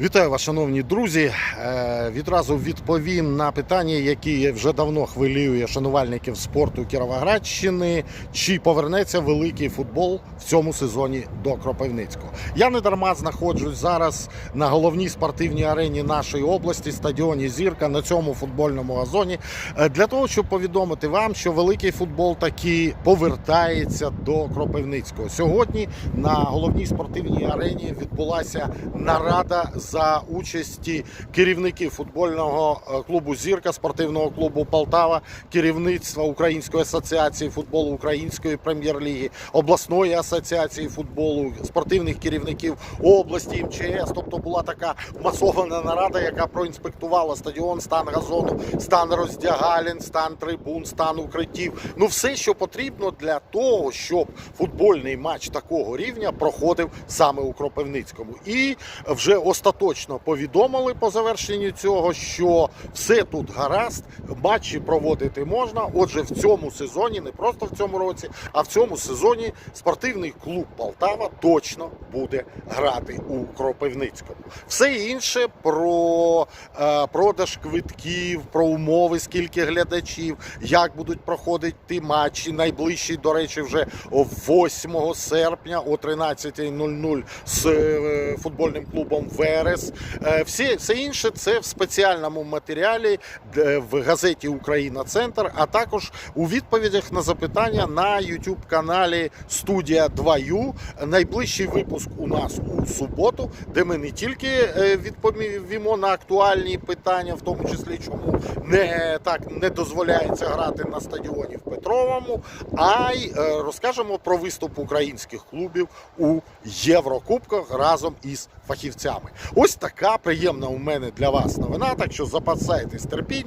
Вітаю вас, шановні друзі. Е, Відразу відповім на питання, які вже давно хвилює шанувальників спорту Кіровоградщини. Чи повернеться великий футбол в цьому сезоні до Кропивницького? Я не дарма знаходжусь зараз на головній спортивній арені нашої області, стадіоні Зірка на цьому футбольному газоні, е, для того, щоб повідомити вам, що великий футбол таки повертається до Кропивницького. Сьогодні на головній спортивній арені відбулася нарада за участі керівників футбольного е, клубу Зірка, спортивного клубу Полтава, керівництва Української асоціації футболу Української прем'єр-ліги, обласної асоціації футболу, спортивних керівників області МЧС. Тобто була така масована нарада, яка проінспектувала стадіон, стан газону, стан роздягалень, стан трибун, стан укриттів. Ну все, що потрібно для того, щоб футбольний матч такого рівня проходив саме у Кропивницькому. І вже остаточно повідомили по завершенню цього, що все тут гаразд, матчі проводити можна. Отже, в цьому сезоні, не просто в цьому році, а в цьому сезоні спортивний клуб Полтава точно буде грати у Кропивницькому. Все інше про е, продаж квитків, про умови, скільки глядачів, як будуть проходити матчі. Найближчий, до речі, вже 8 серпня о 13.00 з е, футбольним клубом Верес. Е, Всі, все інше це в спеціальному матеріалі в газеті Україна Центр, а також у відповідях на запитання на youtube каналі Студія 2Ю. Найближчий випуск у нас у суботу, де ми не тільки е, відповімо на актуальні питання, в тому числі чому не так не дозволяється грати на стадіоні в Петровому, а й е, розкажемо про виступ українських клубів у Єврокубках разом із фахівцями. Ось така приємна у мене для вас новина. Так що запасайтесь терпіння.